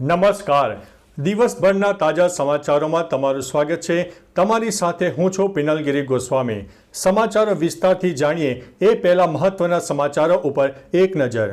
નમસ્કાર. દિવસભરના તાજા સમાચારોમાં તમારું સ્વાગત છે. તમારી સાથે હું છું પિનલગીરી ગોસ્વામી. સમાચારો વિસ્તારથી જાણીએ એ પહેલા મહત્વના સમાચારો ઉપર એક નજર.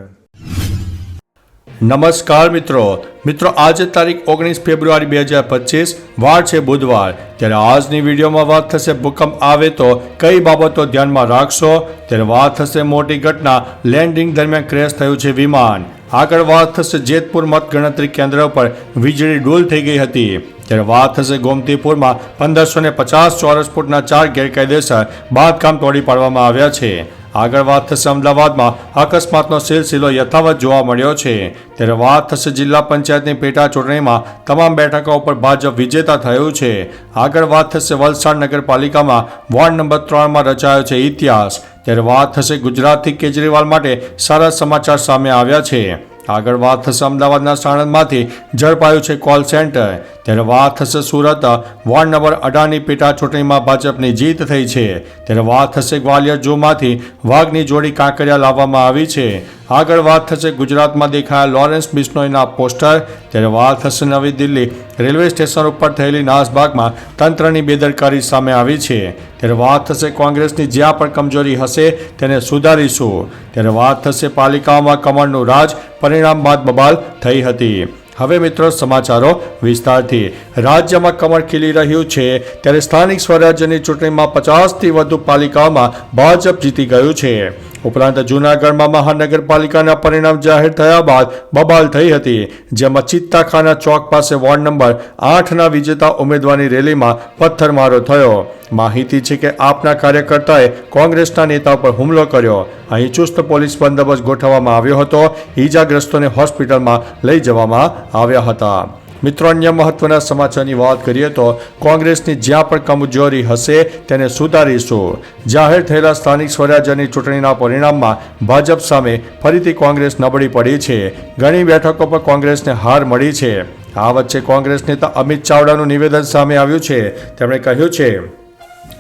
નમસ્કાર મિત્રો. મિત્રો, આજે તારીખ ઓગણીસ ફેબ્રુઆરી બે હજાર પચીસ, વાર છે બુધવાર. ત્યારે આજની વિડીયોમાં વાત થશે ભૂકંપ આવે તો કઈ બાબતો ધ્યાનમાં રાખશો? ત્યારે વાત થશે મોટી ઘટના, લેન્ડિંગ દરમિયાન ક્રેશ થયું છે વિમાન. આગળ વાત થશે જેતપુર મતગણતરી કેન્દ્ર પર. વીજળી ડોલ થઈ ગઈ હતી. ત્યારે વાત થશે ગોમતીપુરમાં. પંદરસો ને પચાસ ચોરસ ફૂટના ચાર ગેરકાયદેસર બાંધકામ તોડી પાડવામાં આવ્યા છે. આગળ વાત થશે અમદાવાદમાં. અકસ્માતનો સિલસિલો યથાવત જોવા મળ્યો છે. ત્યારે વાત થશે જિલ્લા પંચાયતની પેટા ચૂંટણીમાં તમામ બેઠકો ઉપર ભાજપ વિજેતા થયું છે. આગળ વાત થશે વલસાડ નગરપાલિકામાં. વોર્ડ નંબર ત્રણમાં રચાયો છે ઇતિહાસ. ત્યારે વાત થશે ગુજરાતથી કેજરીવાલ માટે સારા સમાચાર સામે આવ્યા છે. આગળ વાત થશે અમદાવાદના સાણંદમાંથી. ઝડપાયું છે કોલ સેન્ટર ત્યારે વાત થશે સુરત. વોર્ડ નંબર અઢારની પેટા ચૂંટણીમાં ભાજપની જીત થઈ છે. ત્યારે વાત થશે ગ્વાલિયર જૂમાંથી વાઘની જોડી કાંકરિયા લાવવામાં આવી છે. આગળ વાત થશે ગુજરાતમાં દેખાયા લોરેન્સ બિશ્નોઈના પોસ્ટર. ત્યારે વાત થશે નવી દિલ્હી, રેલવે સ્ટેશન ઉપર થયેલી નાસભાગમાં તંત્રની બેદરકારી સામે આવી છે. ત્યારે વાત થશે કોંગ્રેસની જ્યાં પણ કમજોરી હશે તેને સુધારીશું. ત્યારે વાત થશે પાલિકાઓમાં કમળનું રાજ, પરિણામ બાદ બબાલ થઈ હતી. હવે મિત્રો સમાચારો વિસ્તારથી. રાજ્યમાં કમળ ખીલી રહ્યું છે. ત્યારે સ્થાનિક સ્વરાજ્યની ચૂંટણીમાં પચાસથી વધુ પાલિકાઓમાં ભાજપ જીતી ગયું છે. ઉપરાંત જૂનાગઢમાં મહાનગરપાલિકાના પરિણામ જાહેર થયા બાદ બબાલ થઈ હતી, જેમાં ચિત્તાખાના ચોક પાસે વોર્ડ નંબર આઠના વિજેતા ઉમેદવારની રેલીમાં પથ્થરમારો થયો. માહિતી છે કે આપના કાર્યકર્તાએ કોંગ્રેસના નેતા પર હુમલો કર્યો. અહીં ચુસ્ત પોલીસ બંદોબસ્ત ગોઠવવામાં આવ્યો હતો. ઈજાગ્રસ્તોને હોસ્પિટલમાં લઈ જવામાં આવ્યા હતા. મિત્રો, અન્ય મહત્વના સમાચારની વાત કરીએ તો કોંગ્રેસની જ્યાં પણ કમજોરી હશે તેને સુધારીશું. જાહેર થયેલા સ્થાનિક સ્વરાજ્યની ચૂંટણીના પરિણામમાં ભાજપ સામે ફરીથી કોંગ્રેસ નબળી પડી છે. ઘણી બેઠકો પર કોંગ્રેસને હાર મળી છે. આ વચ્ચે કોંગ્રેસ નેતા અમિત ચાવડાનું નિવેદન સામે આવ્યું છે. તેમણે કહ્યું છે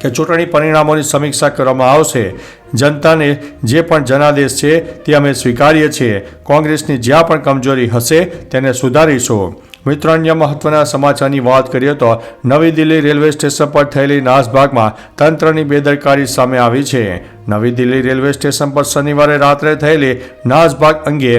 કે ચૂંટણી પરિણામોની સમીક્ષા કરવામાં આવશે. જનતાને જે પણ જનાદેશ છે તે અમે સ્વીકારીએ છીએ. કોંગ્રેસની જ્યાં પણ કમજોરી હશે તેને સુધારીશું. મિત્રો અન્ય મહત્વના સમાચારની વાત કરીએ તો નવી દિલ્હી રેલવે સ્ટેશન પર થયેલી નાસભાગમાં તંત્રની બેદરકારી સામે આવી છે. નવી દિલ્હી રેલવે સ્ટેશન પર શનિવારે રાત્રે થયેલી નાસભાગ અંગે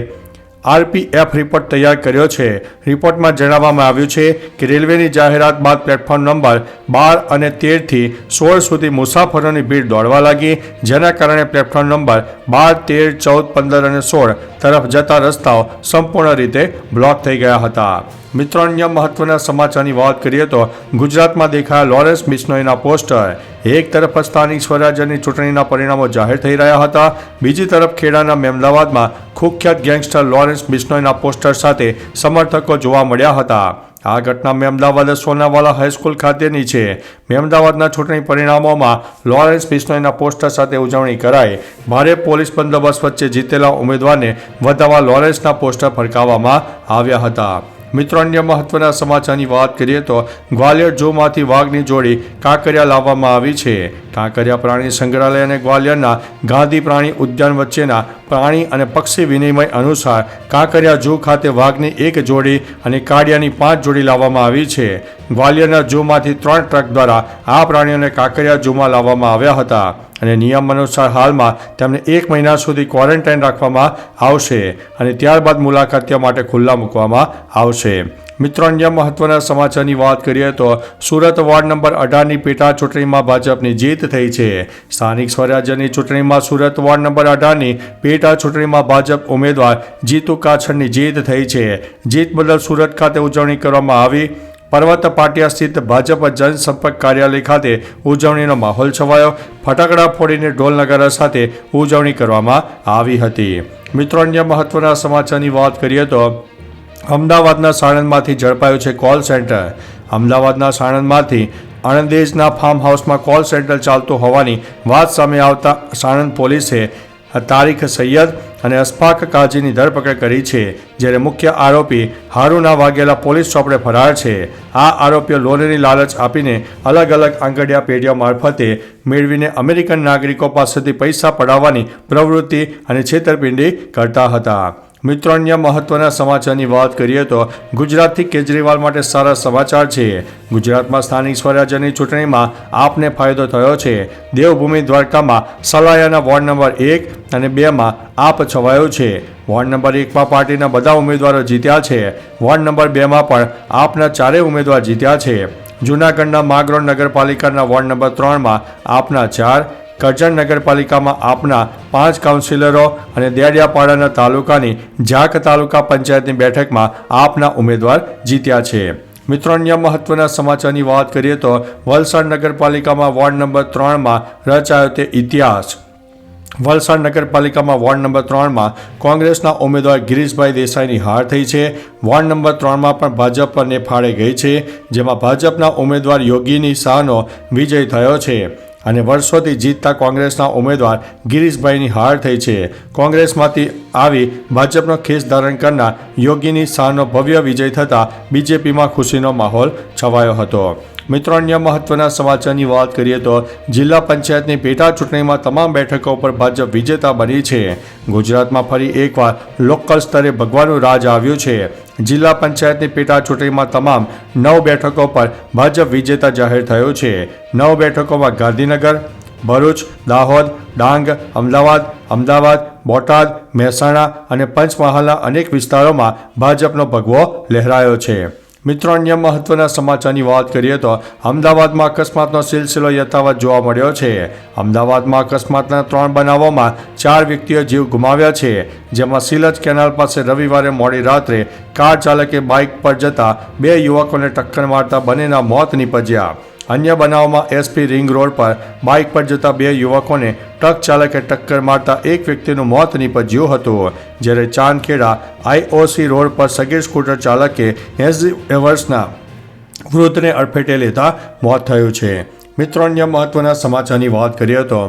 આરપીએફ રિપોર્ટ તૈયાર કર્યો છે. રિપોર્ટમાં જણાવવામાં આવ્યું છે કે રેલવેની જાહેરાત બાદ પ્લેટફોર્મ નંબર બાર અને તેરથી સોળ સુધી મુસાફરોની ભીડ દોડવા લાગી, જેના કારણે પ્લેટફોર્મ નંબર બાર, તેર, ચૌદ, પંદર અને સોળ તરફ જતા રસ્તાઓ સંપૂર્ણ રીતે બ્લોક થઈ ગયા હતા. મિત્રો, અન્ય મહત્વના સમાચારની વાત કરીએ તો ગુજરાતમાં દેખાયા લોરેન્સ બિશ્નોઈના પોસ્ટર. એક તરફ સ્થાનિક સ્વરાજ્યની ચૂંટણીના પરિણામો જાહેર થઈ રહ્યા હતા. બીજી તરફ ખેડાના મેમદાવાદમાં કુખ્યાત ગેંગસ્ટર લોરેન્સ બિશ્નોઈના પોસ્ટર સાથે સમર્થકો જોવા મળ્યા હતા. આ ઘટના મેમદાવાદ સોનાવાલા હાઈસ્કૂલ ખાતેની છે. મેમદાવાદના ચૂંટણી પરિણામોમાં લોરેન્સ બિશ્નોઈના પોસ્ટર સાથે ઉજવણી કરાઈ. ભારે પોલીસ બંદોબસ્ત વચ્ચે જીતેલા ઉમેદવારને વધાવવા લોરેન્સના પોસ્ટર ફરકાવવામાં આવ્યા હતા. મિત્રો, અન્ય મહત્વના સમાચારની વાત કરીએ તો ગ્વાલિયર ઝૂમાંથી વાઘની જોડી કાંકરિયા લાવવામાં આવી છે. કાંકરિયા પ્રાણી સંગ્રહાલય અને ગ્વાલિયરના ગાંધી પ્રાણી ઉદ્યાન વચ્ચેના પ્રાણી અને પક્ષી વિનિમય અનુસાર કાંકરિયા ઝૂ ખાતે વાઘની એક જોડી અને કાળિયાની પાંચ જોડી લાવવામાં આવી છે. ગ્વાલિયરના ઝૂમાંથી ત્રણ ટ્રક દ્વારા આ પ્રાણીઓને કાંકરિયા ઝૂમાં લાવવામાં આવ્યા હતા અને નિયમ અનુસાર હાલમાં તેમને એક મહિના સુધી ક્વોરન્ટાઇન રાખવામાં આવશે અને ત્યારબાદ મુલાકાતીઓ માટે ખુલ્લા મૂકવામાં આવશે. મિત્રો, અન્ય મહત્વના સમાચારની વાત કરીએ તો સુરત વોર્ડ નંબર અઢારની પેટા ચૂંટણીમાં ભાજપની જીત થઈ છે. સ્થાનિક સ્વરાજ્યની ચૂંટણીમાં સુરત વોર્ડ નંબર અઢારની પેટા ચૂંટણીમાં ભાજપ ઉમેદવાર જીતુ કાછડની જીત થઈ છે. જીત બદલ સુરત ખાતે ઉજવણી કરવામાં આવી. પર્વત પાટિયા સ્થિત ભાજપ જનસંપર્ક કાર્યાલય ખાતે ઉજવણીનો માહોલ છવાયો. ફટાકડા ફોડીને ઢોલ સાથે ઉજવણી કરવામાં આવી હતી. મિત્રો, અન્ય મહત્વના સમાચારની વાત કરીએ તો અમદાવાદના સાણંદમાંથી ઝડપાયું છે કોલ સેન્ટર અમદાવાદના સાણંદમાંથી આણંદેજના ફાર્મ હાઉસમાં કોલ સેન્ટર ચાલતું હોવાની વાત સામે આવતા સાણંદ પોલીસે તારીખ સૈયદ અને અસ્ફાક કાજીની ધરપકડ કરી છે, જ્યારે મુખ્ય આરોપી હારુના વાઘેલા પોલીસ ચોપડે ફરાર છે. આ આરોપીઓ લોનની લાલચ આપીને અલગ અલગ આંગડિયા પેઢીઓ મારફતે મેળવીને અમેરિકન નાગરિકો પાસેથી પૈસા પડાવવાની પ્રવૃત્તિ અને છેતરપિંડી કરતા હતા. મિત્રો, અન્ય મહત્વના સમાચારની વાત કરીએ તો ગુજરાતથી કેજરીવાલ માટે સારા સમાચાર છે. ગુજરાતમાં સ્થાનિક સ્વરાજ્યની ચૂંટણીમાં આપને ફાયદો થયો છે. દેવભૂમિ દ્વારકામાં સલાયાના વોર્ડ નંબર એક અને બેમાં આપ છવાયો છે. વોર્ડ નંબર એકમાં પાર્ટીના બધા ઉમેદવારો જીત્યા છે. વોર્ડ નંબર બેમાં પણ આપના ચારેય ઉમેદવાર જીત્યા છે. જૂનાગઢના માગરોળ નગરપાલિકાના વોર્ડ નંબર ત્રણમાં આપના ચાર કરજણ નગરપાલિકામાં આપના પાંચ કાઉન્સિલરો અને દેડિયાપાડાના તાલુકાની ઝાક તાલુકા પંચાયતની બેઠકમાં આપના ઉમેદવાર જીત્યા છે. મિત્રો, અન્ય મહત્વના સમાચારની વાત કરીએ તો વલસાડ નગરપાલિકામાં વોર્ડ નંબર ત્રણમાં રચાયો તે ઇતિહાસ. વલસાડ નગરપાલિકામાં વોર્ડ નંબર ત્રણમાં કોંગ્રેસના ઉમેદવાર ગિરીશભાઈ દેસાઈની હાર થઈ છે. વોર્ડ નંબર ત્રણમાં પણ ભાજપ પરને ફાળે ગઈ છે, જેમાં ભાજપના ઉમેદવાર યોગીની શાહનો વિજય થયો છે. અને વર્ષોથી જીતતા કોંગ્રેસના ઉમેદવાર ગિરીશભાઈની હાર થઈ છે. કોંગ્રેસમાંથી આવી ભાજપનો ખેસ ધારણ કરનાર યોગીની શાહનો ભવ્ય વિજય થતાં બીજેપીમાં ખુશીનો માહોલ છવાયો હતો. મિત્રો, અન્ય મહત્વના સમાચારની વાત કરીએ તો જિલ્લા પંચાયતની પેટા ચૂંટણીમાં તમામ બેઠકો પર ભાજપ વિજેતા બની છે. ગુજરાતમાં ફરી એકવાર લોકલ સ્તરે ભગવાનું રાજ આવ્યું છે. જિલ્લા પંચાયતની પેટા ચૂંટણીમાં તમામ નવ બેઠકો પર ભાજપ વિજેતા જાહેર થયો છે. નવ બેઠકોમાં ગાંધીનગર, ભરૂચ, દાહોદ, ડાંગ, અમદાવાદ અમદાવાદ, બોટાદ, મહેસાણા અને પંચમહાલના અનેક વિસ્તારોમાં ભાજપનો ભગવો લહેરાયો છે. મિત્રો, અન્ય મહત્વના સમાચારની વાત કરીએ તો અમદાવાદમાં અકસ્માતનો સિલસિલો યથાવત જોવા મળ્યો છે. અમદાવાદમાં અકસ્માતના ત્રણ બનાવોમાં ચાર વ્યક્તિઓ જીવ ગુમાવ્યા છે. જેમાં સિલજ કેનાલ પાસે રવિવારે મોડી રાત્રે કાર ચાલકે બાઇક પર જતા બે યુવકોને ટક્કર મારતા બંનેના મોત નીપજ્યા. અન્ય બનાવમાં એસપી રિંગ રોડ પર બાઇક પર જતા બે યુવકોને ટ્રક ચાલકે ટક્કર મારતા એક વ્યક્તિનું મોત નીપજ્યું હતું. જ્યારે ચાંદખેડા આઈઓસી રોડ પર સગીર સ્કૂટર ચાલકે એસી વર્ષના વૃદ્ધને અડફેટે લેતા મોત થયું છે. મિત્રો, અન્ય મહત્વના સમાચારની વાત કરીએ તો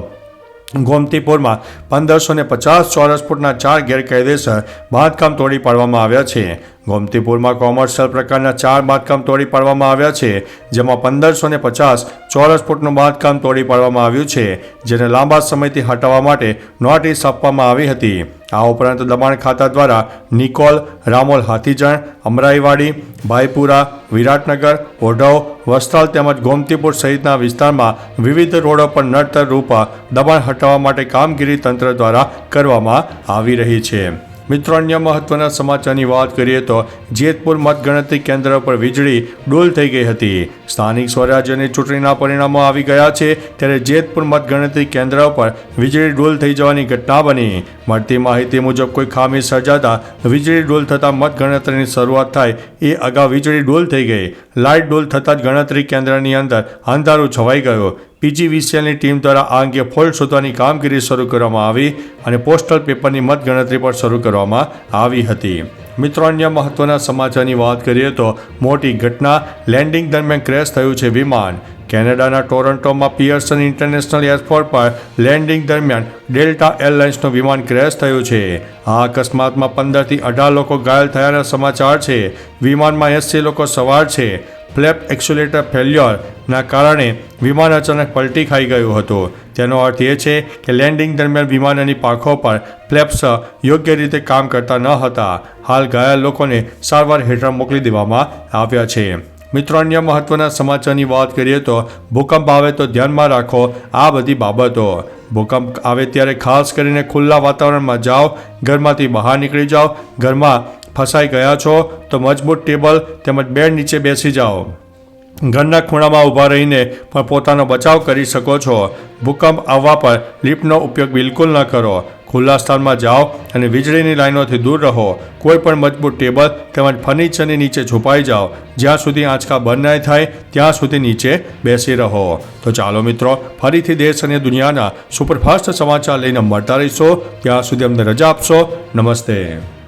ગોમતીપુરમાં પંદરસો ને પચાસ ચોરસ ફૂટના ચાર ગેરકાયદેસર બાંધકામ તોડી પાડવામાં આવ્યા છે. ગોમતીપુરમાં કોમર્શિયલ પ્રકારના ચાર બાંધકામ તોડી પાડવામાં આવ્યા છે, જેમાં પંદરસો ને પચાસ ચોરસ ફૂટનું બાંધકામ તોડી પાડવામાં આવ્યું છે, જેને લાંબા સમયથી હટાવવા માટે નોટિસ આપવામાં આવી હતી. આ ઉપરાંત દબાણ ખાતા દ્વારા નિકોલ, રામોલ હાથીજણ, અમરાઈવાડી, ભાઈપુરા, વિરાટનગર, ઓઢવ, વસ્ત્રાલ તેમજ ગોમતીપુર સહિતના વિસ્તારમાં વિવિધ રોડો પર નડતર રૂપ દબાણ હટાવવા માટે કામગીરી તંત્ર દ્વારા કરવામાં આવી રહી છે. મિત્રો, અન્ય મહત્વના સમાચારની વાત કરીએ તો જેતપુર મતગણતરી કેન્દ્ર પર વીજળી ડોલ થઈ ગઈ હતી. સ્થાનિક સ્વરાજ્યની ચૂંટણીના પરિણામો આવી ગયા છે. ત્યારે જેતપુર મતગણતરી કેન્દ્ર પર વીજળી ડોલ થઈ જવાની ઘટના બની. મળતી માહિતી મુજબ, કોઈ ખામી સર્જાતા વીજળી ડોલ થતાં મતગણતરીની શરૂઆત થાય એ અગાઉ વીજળી ડોલ થઈ ગઈ. લાઇટ ડોલ થતાં જ ગણતરી કેન્દ્રની અંદર અંધારું છવાઈ ગયું. પીજીવીસીએલની ટીમ દ્વારા આ અંગે ફોલ્ટ શોધવાની કામગીરી શરૂ કરવામાં આવી અને પોસ્ટલ પેપરની મતગણતરી પણ શરૂ કરવામાં આવી હતી. મિત્રો, અન્ય મહત્વના સમાચારની વાત કરીએ તો મોટી ઘટના લેન્ડિંગ દરમિયાન ક્રેશ થયું છે વિમાન. કેનેડાના ટોરન્ટોમાં પિયર્સન ઇન્ટરનેશનલ એરપોર્ટ પર લેન્ડિંગ દરમિયાન ડેલ્ટા એરલાઇન્સનું વિમાન ક્રેશ થયું છે. આ અકસ્માતમાં પંદરથી અઢાર લોકો ઘાયલ થયાના સમાચાર છે. વિમાનમાં એસી લોકો સવાર છે. ફ્લેપ એક્સ્યુલેટર ફેલ્યોરના કારણે વિમાન અચાનક પલટી ખાઈ ગયું હતું. તેનો અર્થ એ છે કે લેન્ડિંગ દરમિયાન વિમાનની પાંખો પર ફ્લેપ્સ યોગ્ય રીતે કામ કરતા ન હતા. હાલ ઘાયલ લોકોને સારવાર હેઠળ મોકલી દેવામાં આવ્યા છે. મિત્રો, અન્ય મહત્વના સમાચારની વાત કરીએ તો ભૂકંપ આવે તો ધ્યાનમાં રાખો આ બધી બાબતો. ભૂકંપ આવે ત્યારે ખાસ કરીને ખુલ્લા વાતાવરણમાં જાઓ, ઘરમાંથી બહાર નીકળી જાઓ, ઘરમાં ફસાઈ ગયા છો તો મજબૂત ટેબલ તેમજ બેડ નીચે બેસી જાઓ. ઘરના ખૂણામાં ઊભા રહીને પણ પોતાનો બચાવ કરી શકો છો. ભૂકંપ આવવા પર લિફ્ટનો ઉપયોગ બિલકુલ ન કરો. ખુલ્લા સ્થાનમાં જાઓ અને વીજળીની લાઈનોથી દૂર રહો. કોઈ પણ મજબૂત ટેબલ તેમજ ફર્નિચરની નીચે છુપાઈ જાઓ. જ્યાં સુધી આંચકા બંધ નહીં થાય, ત્યાં સુધી નીચે બેસી રહો. તો ચાલો મિત્રો, ફરીથી દેશ અને દુનિયાના સુપરફાસ્ટ સમાચાર લઈને મળતા રહીશો. ત્યાં સુધી અમને રજા આપશો. નમસ્તે.